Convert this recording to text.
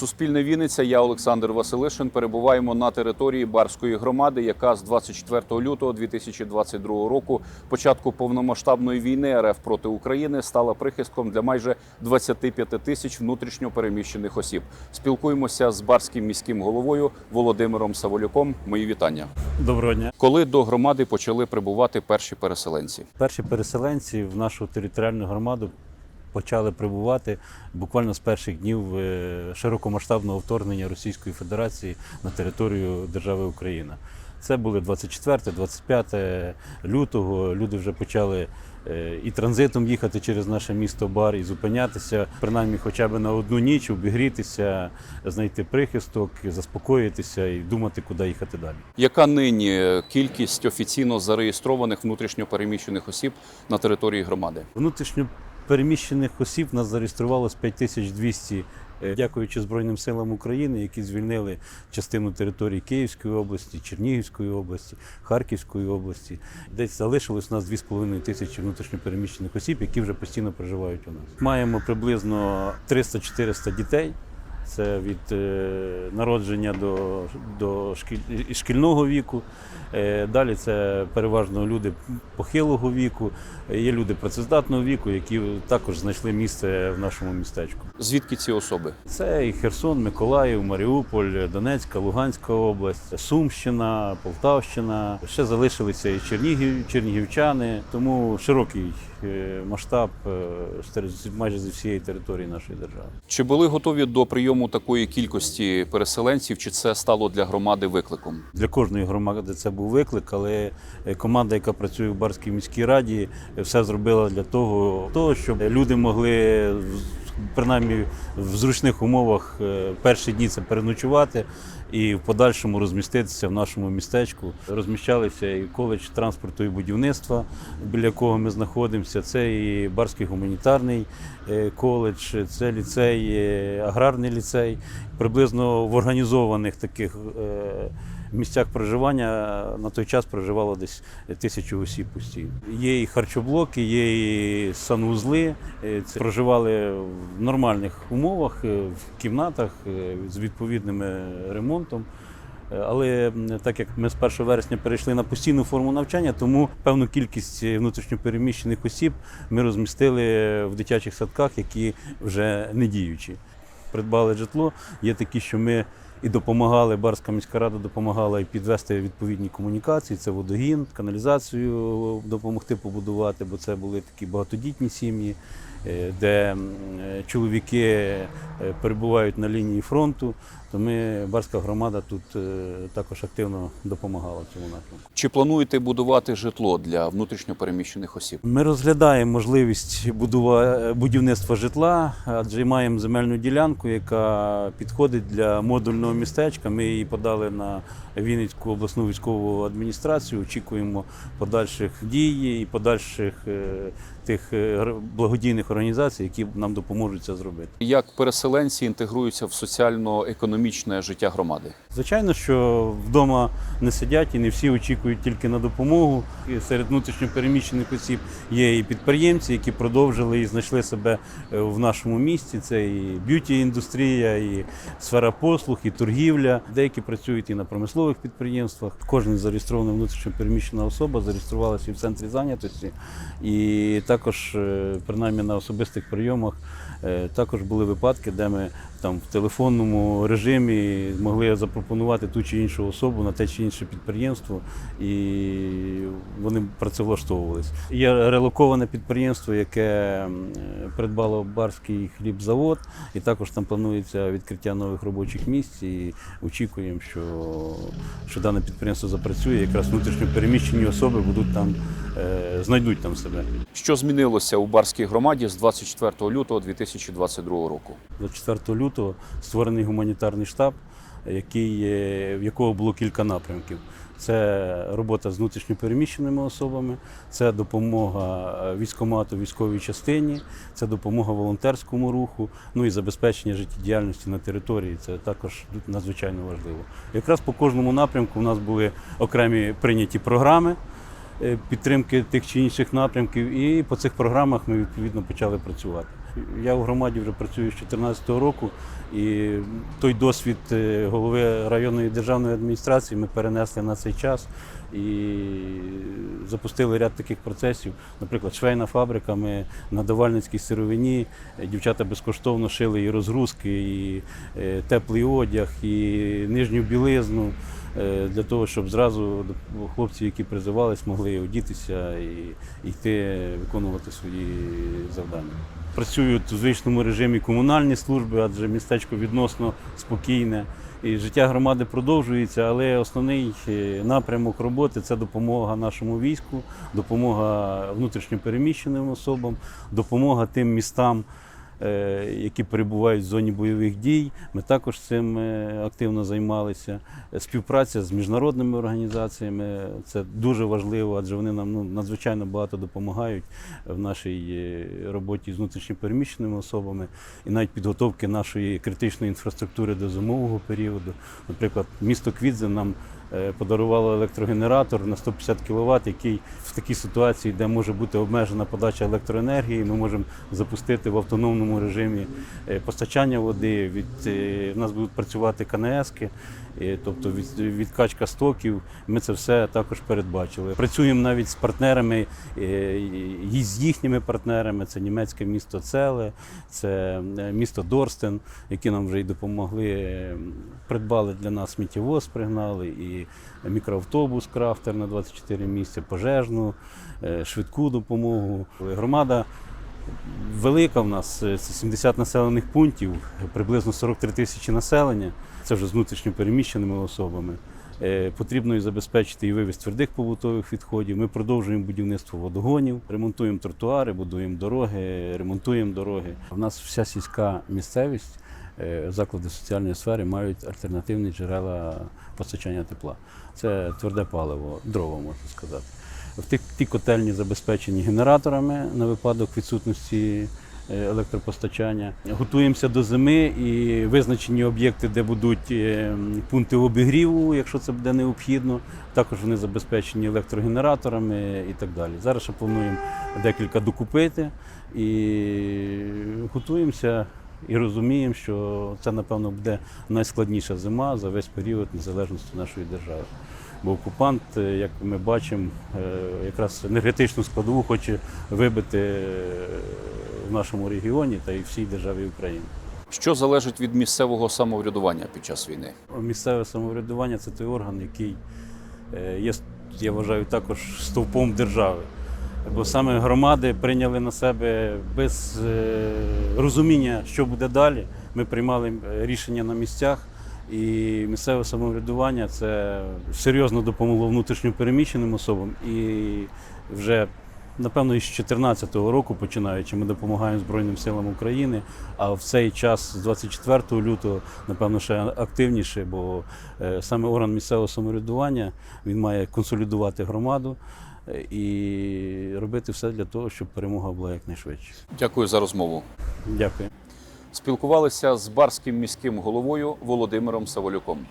Суспільне Вінниця, я Олександр Василишин. Перебуваємо на території Барської громади, яка з 24 лютого 2022 року, початку повномасштабної війни РФ проти України, стала прихистком для майже 25 тисяч внутрішньо переміщених осіб. Спілкуємося з барським міським головою Володимиром Саволюком. Мої вітання. Доброго дня. Коли до громади почали прибувати перші переселенці? Перші переселенці в нашу територіальну громаду почали прибувати буквально з перших днів е, широкомасштабного вторгнення Російської Федерації на територію держави Україна. Це були 24-25 лютого. Люди вже почали е, і транзитом їхати через наше місто Бар і зупинятися, принаймні хоча б на одну ніч, обігрітися, знайти прихисток, заспокоїтися і думати, куди їхати далі. Яка нині кількість офіційно зареєстрованих внутрішньо переміщених осіб на території громади? Внутрішньо переміщених осіб нас зареєструвалось 5200, е, дякуючи Збройним силам України, які звільнили частину території Київської області, Чернігівської області, Харківської області. Десь залишилось у нас 2,5 тисячі внутрішньо переміщених осіб, які вже постійно проживають у нас. Маємо приблизно 300-400 дітей. Це від е, народження до, до шкіль- шкільного віку. Е, далі це переважно люди похилого віку, є люди працездатного віку, які також знайшли місце в нашому містечку. Звідки ці особи? Це і Херсон, Миколаїв, Маріуполь, Донецька, Луганська область, Сумщина, Полтавщина. Ще залишилися і Чернігів, чернігівчани, тому широкий е, масштаб е, майже зі всієї території нашої держави. Чи були готові до прийому такої кількості переселенців, чи це стало для громади викликом? Для кожної громади це був виклик, але е, команда, яка працює в Барській міській раді, все зробила для того, щоб люди могли принаймні в зручних умовах е, перші дні це переночувати і в подальшому розміститися в нашому містечку. Розміщалися і коледж транспорту і будівництва, біля якого ми знаходимося. Це і Барський гуманітарний е, коледж, це ліцей, аграрний ліцей. Приблизно в організованих таких е, місцях проживання на той час проживало десь тисячу осіб постійно. Є і харчоблоки, є і санвузли. Е, Це проживали в нормальних умовах, е, в кімнатах е, з відповідним ремонтом. Але так як ми з 1 вересня перейшли на постійну форму навчання, тому певну кількість внутрішньопереміщених осіб ми розмістили в дитячих садках, які вже не діючі. Придбали житло. Є такі, що ми і допомагали, Барська міська рада допомагала і підвести відповідні комунікації, це водогін, каналізацію допомогти побудувати, бо це були такі багатодітні сім'ї, де е, чоловіки е, перебувають на лінії фронту. То ми, Барська громада, тут е, також активно допомагала в цьому напрямку. Чи плануєте будувати житло для внутрішньо переміщених осіб? Ми розглядаємо можливість будівництва житла, адже маємо земельну ділянку, яка підходить для модульного містечка. Ми її подали на Вінницьку обласну військову адміністрацію. Очікуємо подальших дій і подальших е, тих е, гр- організацій, які нам допоможуть це зробити. Як переселенці інтегруються в соціально-економічне життя громади? Звичайно, що вдома не сидять і не всі очікують тільки на допомогу. І серед внутрішньопереміщених осіб є і підприємці, які продовжили і знайшли себе е, в нашому місті. Це і б'юті-індустрія, і сфера послуг, і торгівля. Деякі працюють і на промислових підприємствах. Кожен зареєстрована внутрішньопереміщена особа зареєструвалася і в центрі зайнятості, і також, е, принаймні на особистих прийомах, е, також були випадки, де ми там в телефонному режимі могли запропонувати ту чи іншу особу на те чи інше підприємство, і вони працевлаштовувались. Є релоковане підприємство, яке придбало барський хлібзавод, і також там планується відкриття нових робочих місць. І очікуємо, що, що дане підприємство запрацює. Якраз внутрішньо переміщені особи будуть там, е, знайдуть там себе. Що змінилося у Барській громаді з 24 лютого 2022 року? 24 лютого створений гуманітарний штаб, який, в якого було кілька напрямків. Це робота з внутрішньопереміщеними особами, це допомога е, військомату військовій частині, це допомога волонтерському руху, ну і забезпечення життєдіяльності на території. Це також надзвичайно важливо. Якраз по кожному напрямку у нас були окремі прийняті програми підтримки тих чи інших напрямків, і по цих програмах ми відповідно почали працювати. Я у громаді вже працюю з 2014 року, і той досвід е, голови районної державної адміністрації ми перенесли на цей час і запустили ряд таких процесів. Наприклад, швейна фабрика. Ми на давальницькій сировині е, дівчата безкоштовно шили і розгрузки, і е, теплий одяг, і нижню білизну. Для того, щоб зразу хлопці, які призивались, могли одітися і йти виконувати свої завдання. Працюють у звичному режимі комунальні служби, адже містечко відносно спокійне. І життя громади продовжується, але основний е, напрямок роботи це допомога нашому війську, допомога внутрішньопереміщеним особам, допомога тим містам, які перебувають в зоні бойових дій. Ми також цим е, активно займалися. Співпраця з міжнародними організаціями це дуже важливо, адже вони нам ну, надзвичайно багато допомагають в нашій е, роботі з внутрішньопереміщеними особами і навіть підготовки нашої критичної інфраструктури до зимового періоду. Наприклад, місто Квідзе нам е, подарувало електрогенератор на 150 кВт, який в такій ситуації, де може бути обмежена подача електроенергії, ми можемо запустити в автономному режимі е, постачання води. Від у нас будуть працювати КНСки, е, тобто від, відкачка стоків. Ми це все також передбачили. Працюємо навіть з партнерами е, і з їхніми партнерами. Це німецьке місто Целе, це е, місто Дорстен, які нам вже й допомогли. е, Придбали для нас сміттєвоз, пригнали і мікроавтобус крафтер на 24 місця, пожежну, швидку допомогу. Громада велика в нас, е, це 70 населених пунктів, приблизно 43 тисячі населення. Це вже з внутрішньо переміщеними особами. Е, Потрібно і забезпечити і вивіз твердих побутових відходів. Ми продовжуємо будівництво водогонів, ремонтуємо тротуари, будуємо дороги, ремонтуємо дороги. У нас вся сільська місцевість, е, заклади соціальної сфери мають альтернативні джерела постачання тепла. Це тверде паливо, дрова, можна сказати. Тих ті котельні забезпечені генераторами на випадок відсутності е, електропостачання. Готуємося до зими і визначені об'єкти, де будуть е, пункти обігріву, якщо це буде необхідно. Також вони забезпечені електрогенераторами і так далі. Зараз ще плануємо декілька докупити і готуємося. І розуміємо, що це, напевно, буде найскладніша зима за весь період незалежності нашої держави. Бо окупант, е, як ми бачимо, е, якраз енергетичну складову хоче вибити е, в нашому регіоні та й всій державі України. Що залежить від місцевого самоврядування під час війни? Місцеве самоврядування це той орган, який є, я вважаю, також стовпом держави. Бо саме громади прийняли на себе без розуміння, що буде далі. Ми приймали рішення на місцях, і місцеве самоврядування це серйозно допомогло внутрішньо переміщеним особам. І вже напевно із 2014 року, починаючи, ми допомагаємо Збройним силам України. А в цей час, з 24 лютого, напевно, ще активніше, бо е, саме орган місцевого самоврядування він має консолідувати громаду е, і робити все для того, щоб перемога була якнайшвидше. Дякую за розмову. Дякую. Спілкувалися з барським міським головою Володимиром Саволюком.